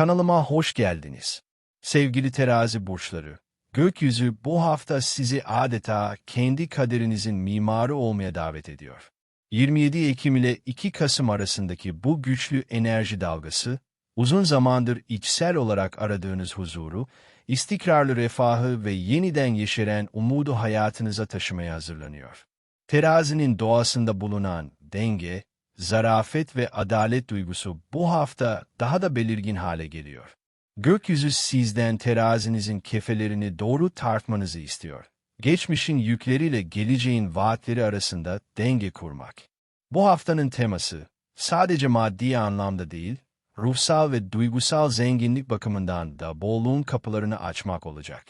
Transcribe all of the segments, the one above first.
Kanalıma hoş geldiniz. Sevgili terazi burçları, gökyüzü bu hafta sizi adeta kendi kaderinizin mimarı olmaya davet ediyor. 27 Ekim ile 2 Kasım arasındaki bu güçlü enerji dalgası, uzun zamandır içsel olarak aradığınız huzuru, istikrarlı refahı ve yeniden yeşeren umudu hayatınıza taşımaya hazırlanıyor. Terazinin doğasında bulunan denge, zarafet ve adalet duygusu bu hafta daha da belirgin hale geliyor. Gökyüzü sizden terazinizin kefelerini doğru tartmanızı istiyor. Geçmişin yükleriyle geleceğin vaatleri arasında denge kurmak. Bu haftanın teması sadece maddi anlamda değil, ruhsal ve duygusal zenginlik bakımından da bolluğun kapılarını açmak olacak.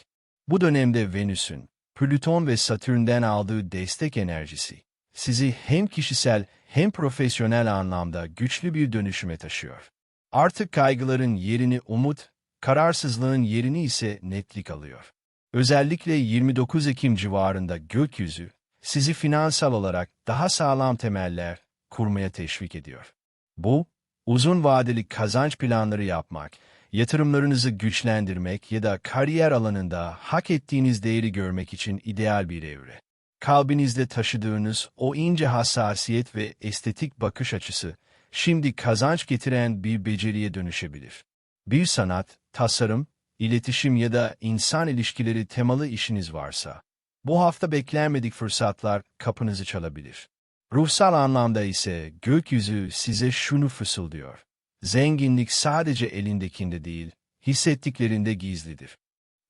Bu dönemde Venüs'ün, Plüton ve Satürn'den aldığı destek enerjisi, sizi hem kişisel hem profesyonel anlamda güçlü bir dönüşüme taşıyor. Artık kaygıların yerini umut, kararsızlığın yerini ise netlik alıyor. Özellikle 29 Ekim civarında gökyüzü, sizi finansal olarak daha sağlam temeller kurmaya teşvik ediyor. Bu, uzun vadeli kazanç planları yapmak, yatırımlarınızı güçlendirmek ya da kariyer alanında hak ettiğiniz değeri görmek için ideal bir evre. Kalbinizde taşıdığınız o ince hassasiyet ve estetik bakış açısı, şimdi kazanç getiren bir beceriye dönüşebilir. Bir sanat, tasarım, iletişim ya da insan ilişkileri temalı işiniz varsa, bu hafta beklenmedik fırsatlar kapınızı çalabilir. Ruhsal anlamda ise gökyüzü size şunu fısıldıyor. Zenginlik sadece elindekinde değil, hissettiklerinde gizlidir.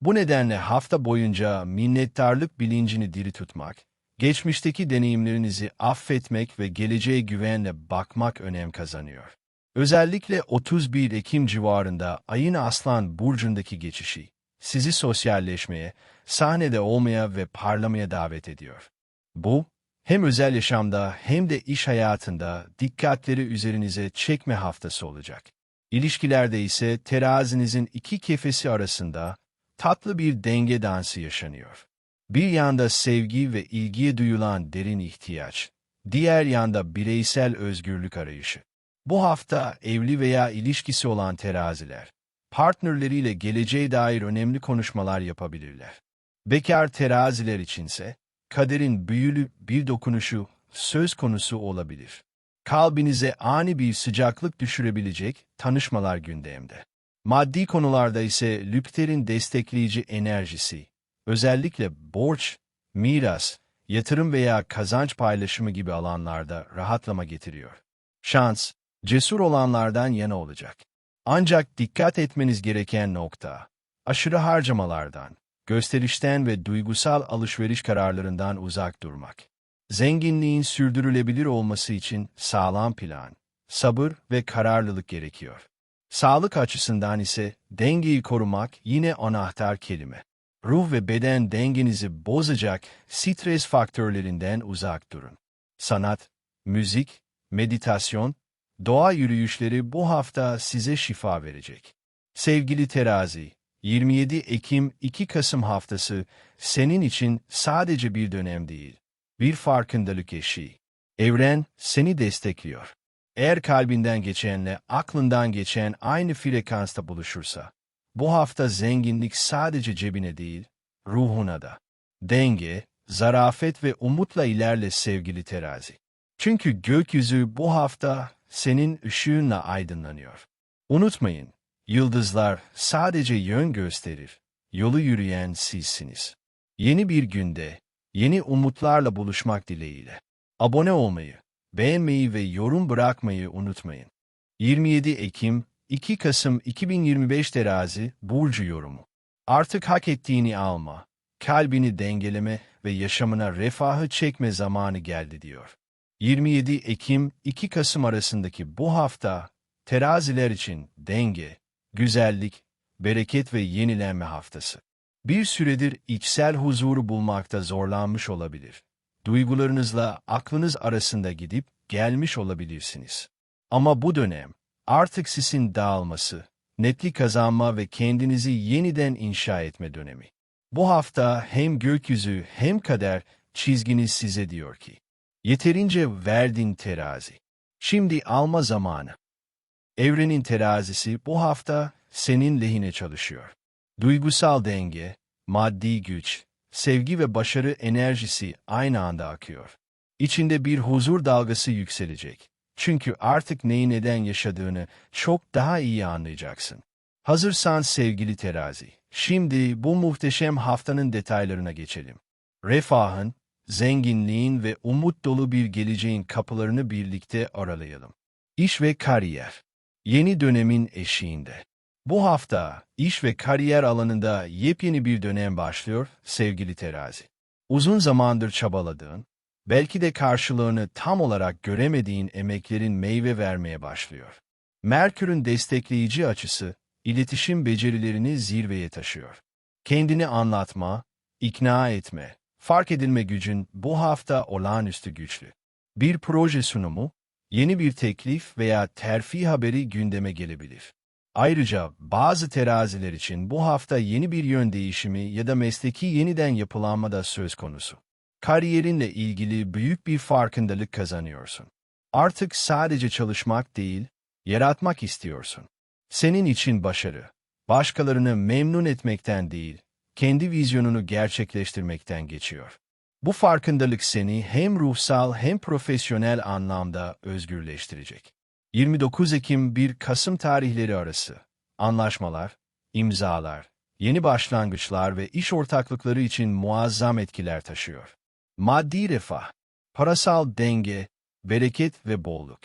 Bu nedenle hafta boyunca minnettarlık bilincini diri tutmak, geçmişteki deneyimlerinizi affetmek ve geleceğe güvenle bakmak önem kazanıyor. Özellikle 31 Ekim civarında ayın Aslan Burcu'ndaki geçişi, sizi sosyalleşmeye, sahnede olmaya ve parlamaya davet ediyor. Bu, hem özel yaşamda hem de iş hayatında dikkatleri üzerinize çekme haftası olacak. İlişkilerde ise terazinizin iki kefesi arasında tatlı bir denge dansı yaşanıyor. Bir yanda sevgi ve ilgiye duyulan derin ihtiyaç, diğer yanda bireysel özgürlük arayışı. Bu hafta evli veya ilişkisi olan teraziler, partnerleriyle geleceğe dair önemli konuşmalar yapabilirler. Bekar teraziler içinse, kaderin büyülü bir dokunuşu söz konusu olabilir. Kalbinize ani bir sıcaklık düşürebilecek tanışmalar gündemde. Maddi konularda ise Lüpter'in destekleyici enerjisi, özellikle borç, miras, yatırım veya kazanç paylaşımı gibi alanlarda rahatlama getiriyor. Şans, cesur olanlardan yana olacak. Ancak dikkat etmeniz gereken nokta, aşırı harcamalardan, gösterişten ve duygusal alışveriş kararlarından uzak durmak. Zenginliğin sürdürülebilir olması için sağlam plan, sabır ve kararlılık gerekiyor. Sağlık açısından ise dengeyi korumak yine anahtar kelime. Ruh ve beden dengenizi bozacak stres faktörlerinden uzak durun. Sanat, müzik, meditasyon, doğa yürüyüşleri bu hafta size şifa verecek. Sevgili terazi, 27 Ekim 2 Kasım haftası senin için sadece bir dönem değil, bir farkındalık eşiği. Evren seni destekliyor. Eğer kalbinden geçenle aklından geçen aynı frekansta buluşursa, bu hafta zenginlik sadece cebine değil, ruhuna da. Denge, zarafet ve umutla ilerle sevgili terazi. Çünkü gökyüzü bu hafta senin ışığınla aydınlanıyor. Unutmayın, yıldızlar sadece yön gösterir, yolu yürüyen sizsiniz. Yeni bir günde, yeni umutlarla buluşmak dileğiyle. Abone olmayı, beğenmeyi ve yorum bırakmayı unutmayın. 27 Ekim 2 Kasım 2025 Terazi Burcu Yorumu Artık hak ettiğini alma, kalbini dengeleme ve yaşamına refahı çekme zamanı geldi diyor. 27 Ekim 2 Kasım arasındaki bu hafta teraziler için denge, güzellik, bereket ve yenilenme haftası. Bir süredir içsel huzuru bulmakta zorlanmış olabilir. Duygularınızla aklınız arasında gidip gelmiş olabilirsiniz. Ama bu dönem artık sizin dağılması, netlik kazanma ve kendinizi yeniden inşa etme dönemi. Bu hafta hem gökyüzü hem kader çizginiz size diyor ki, yeterince verdin terazi. Şimdi alma zamanı. Evrenin terazisi bu hafta senin lehine çalışıyor. Duygusal denge, maddi güç, sevgi ve başarı enerjisi aynı anda akıyor. İçinde bir huzur dalgası yükselecek. Çünkü artık neyi neden yaşadığını çok daha iyi anlayacaksın. Hazırsan sevgili terazi, şimdi bu muhteşem haftanın detaylarına geçelim. Refahın, zenginliğin ve umut dolu bir geleceğin kapılarını birlikte aralayalım. İş ve kariyer. Yeni dönemin eşiğinde. Bu hafta iş ve kariyer alanında yepyeni bir dönem başlıyor sevgili terazi. Uzun zamandır çabaladığın, belki de karşılığını tam olarak göremediğin emeklerin meyve vermeye başlıyor. Merkür'ün destekleyici açısı, iletişim becerilerini zirveye taşıyor. Kendini anlatma, ikna etme, fark edilme gücün bu hafta olağanüstü güçlü. Bir proje sunumu, yeni bir teklif veya terfi haberi gündeme gelebilir. Ayrıca bazı teraziler için bu hafta yeni bir yön değişimi ya da mesleki yeniden yapılanma da söz konusu. Kariyerinle ilgili büyük bir farkındalık kazanıyorsun. Artık sadece çalışmak değil, yaratmak istiyorsun. Senin için başarı, başkalarını memnun etmekten değil, kendi vizyonunu gerçekleştirmekten geçiyor. Bu farkındalık seni hem ruhsal hem profesyonel anlamda özgürleştirecek. 29 Ekim 1 Kasım tarihleri arası anlaşmalar, imzalar, yeni başlangıçlar ve iş ortaklıkları için muazzam etkiler taşıyor. Maddi refah, parasal denge, bereket ve bolluk.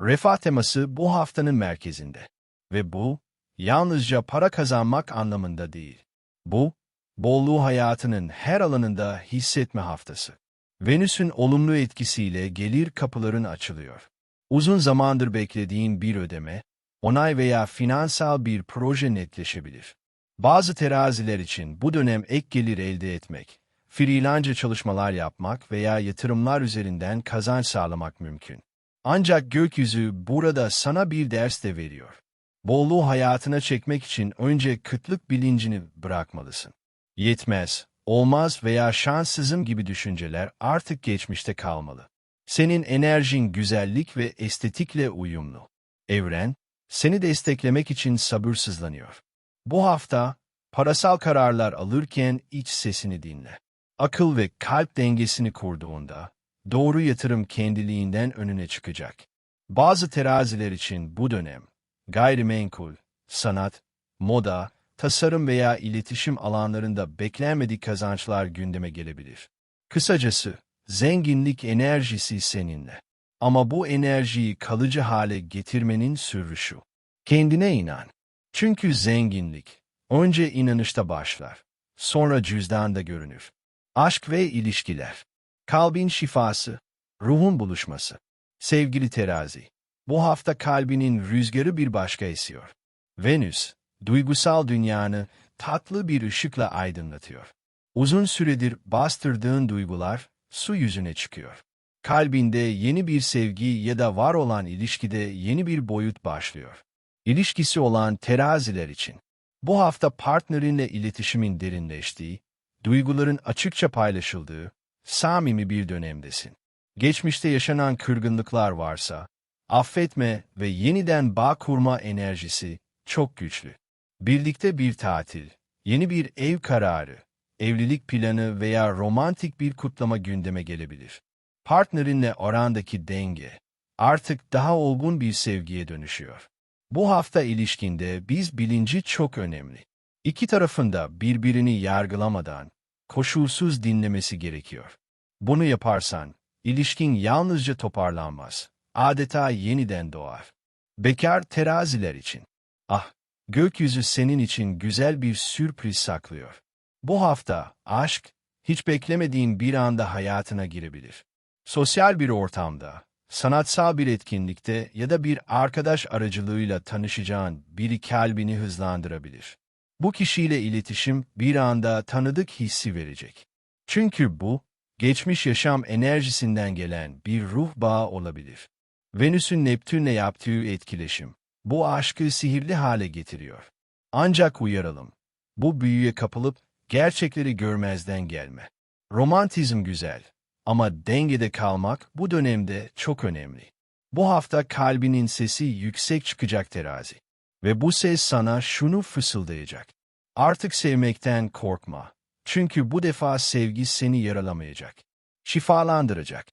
Refah teması bu haftanın merkezinde. Ve bu, yalnızca para kazanmak anlamında değil. Bu, bolluğu hayatının her alanında hissetme haftası. Venüs'ün olumlu etkisiyle gelir kapıların açılıyor. Uzun zamandır beklediğin bir ödeme, onay veya finansal bir proje netleşebilir. Bazı teraziler için bu dönem ek gelir elde etmek, freelance çalışmalar yapmak veya yatırımlar üzerinden kazanç sağlamak mümkün. Ancak gökyüzü burada sana bir ders de veriyor. Bolluğu hayatına çekmek için önce kıtlık bilincini bırakmalısın. Yetmez, olmaz veya şanssızım gibi düşünceler artık geçmişte kalmalı. Senin enerjin güzellik ve estetikle uyumlu. Evren, seni desteklemek için sabırsızlanıyor. Bu hafta, parasal kararlar alırken iç sesini dinle. Akıl ve kalp dengesini kurduğunda, doğru yatırım kendiliğinden önüne çıkacak. Bazı teraziler için bu dönem, gayrimenkul, sanat, moda, tasarım veya iletişim alanlarında beklenmedik kazançlar gündeme gelebilir. Kısacası, zenginlik enerjisi seninle. Ama bu enerjiyi kalıcı hale getirmenin sırrı şu. Kendine inan. Çünkü zenginlik, önce inanışta başlar, sonra cüzdanda görünür. Aşk ve ilişkiler, kalbin şifası, ruhun buluşması. Sevgili terazi, bu hafta kalbinin rüzgarı bir başka esiyor. Venüs, duygusal dünyanı tatlı bir ışıkla aydınlatıyor. Uzun süredir bastırdığın duygular su yüzüne çıkıyor. Kalbinde yeni bir sevgi ya da var olan ilişkide yeni bir boyut başlıyor. İlişkisi olan teraziler için. Bu hafta partnerinle iletişimin derinleştiği, duyguların açıkça paylaşıldığı, samimi bir dönemdesin. Geçmişte yaşanan kırgınlıklar varsa, affetme ve yeniden bağ kurma enerjisi çok güçlü. Birlikte bir tatil, yeni bir ev kararı, evlilik planı veya romantik bir kutlama gündeme gelebilir. Partnerinle orandaki denge artık daha olgun bir sevgiye dönüşüyor. Bu hafta ilişkinde biz bilinci çok önemli. İki tarafında birbirini yargılamadan koşulsuz dinlemesi gerekiyor. Bunu yaparsan ilişkin yalnızca toparlanmaz, adeta yeniden doğar. Bekar teraziler için. Ah, gökyüzü senin için güzel bir sürpriz saklıyor. Bu hafta aşk, hiç beklemediğin bir anda hayatına girebilir. Sosyal bir ortamda, sanatsal bir etkinlikte ya da bir arkadaş aracılığıyla tanışacağın biri kalbini hızlandırabilir. Bu kişiyle iletişim bir anda tanıdık hissi verecek. Çünkü bu, geçmiş yaşam enerjisinden gelen bir ruh bağı olabilir. Venüs'ün Neptün'le yaptığı etkileşim, bu aşkı sihirli hale getiriyor. Ancak uyaralım, bu büyüye kapılıp gerçekleri görmezden gelme. Romantizm güzel ama dengede kalmak bu dönemde çok önemli. Bu hafta kalbinin sesi yüksek çıkacak terazi. Ve bu ses sana şunu fısıldayacak. Artık sevmekten korkma. Çünkü bu defa sevgi seni yaralamayacak. Şifalandıracak.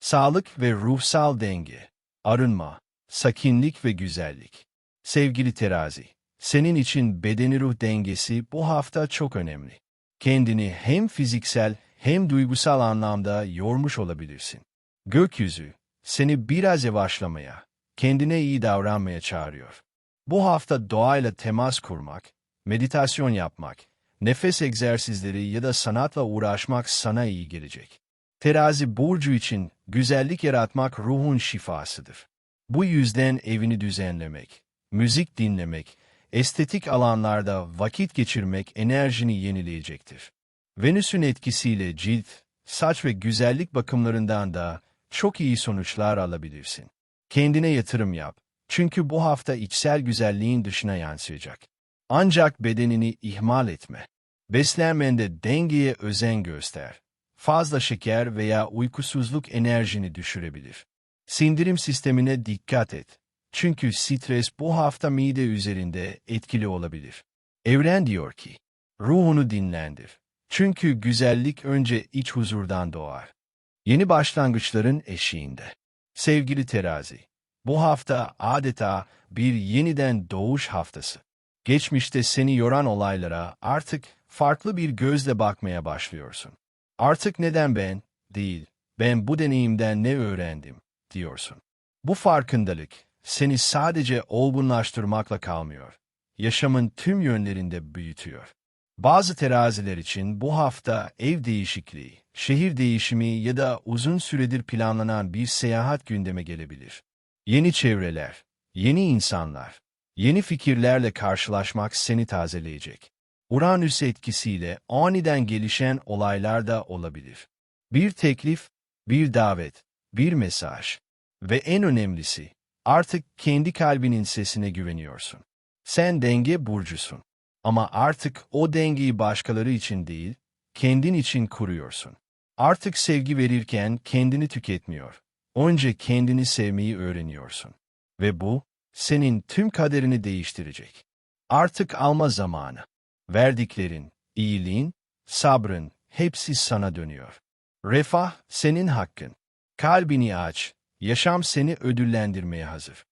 Sağlık ve ruhsal denge. Arınma, sakinlik ve güzellik. Sevgili terazi, senin için bedeni ruh dengesi bu hafta çok önemli. Kendini hem fiziksel hem duygusal anlamda yormuş olabilirsin. Gökyüzü, seni biraz yavaşlamaya, kendine iyi davranmaya çağırıyor. Bu hafta doğayla temas kurmak, meditasyon yapmak, nefes egzersizleri ya da sanatla uğraşmak sana iyi gelecek. Terazi burcu için güzellik yaratmak ruhun şifasıdır. Bu yüzden evini düzenlemek, müzik dinlemek, estetik alanlarda vakit geçirmek enerjini yenileyecektir. Venüs'ün etkisiyle cilt, saç ve güzellik bakımlarından da çok iyi sonuçlar alabilirsin. Kendine yatırım yap. Çünkü bu hafta içsel güzelliğin dışına yansıyacak. Ancak bedenini ihmal etme. Beslenmende dengeye özen göster. Fazla şeker veya uykusuzluk enerjini düşürebilir. Sindirim sistemine dikkat et. Çünkü stres bu hafta mide üzerinde etkili olabilir. Evren diyor ki, ruhunu dinlendir. Çünkü güzellik önce iç huzurdan doğar. Yeni başlangıçların eşiğinde. Sevgili terazi, bu hafta adeta bir yeniden doğuş haftası. Geçmişte seni yoran olaylara artık farklı bir gözle bakmaya başlıyorsun. Artık neden ben, değil, ben bu deneyimden ne öğrendim, diyorsun. Bu farkındalık seni sadece olgunlaştırmakla kalmıyor. Yaşamın tüm yönlerinde büyütüyor. Bazı teraziler için bu hafta ev değişikliği, şehir değişimi ya da uzun süredir planlanan bir seyahat gündeme gelebilir. Yeni çevreler, yeni insanlar, yeni fikirlerle karşılaşmak seni tazeleyecek. Uranüs etkisiyle aniden gelişen olaylar da olabilir. Bir teklif, bir davet, bir mesaj ve en önemlisi artık kendi kalbinin sesine güveniyorsun. Sen denge burcusun. Ama artık o dengeyi başkaları için değil, kendin için kuruyorsun. Artık sevgi verirken kendini tüketmiyor. Önce kendini sevmeyi öğreniyorsun. Ve bu, senin tüm kaderini değiştirecek. Artık alma zamanı. Verdiklerin, iyiliğin, sabrın, hepsi sana dönüyor. Refah, senin hakkın. Kalbini aç, yaşam seni ödüllendirmeye hazır.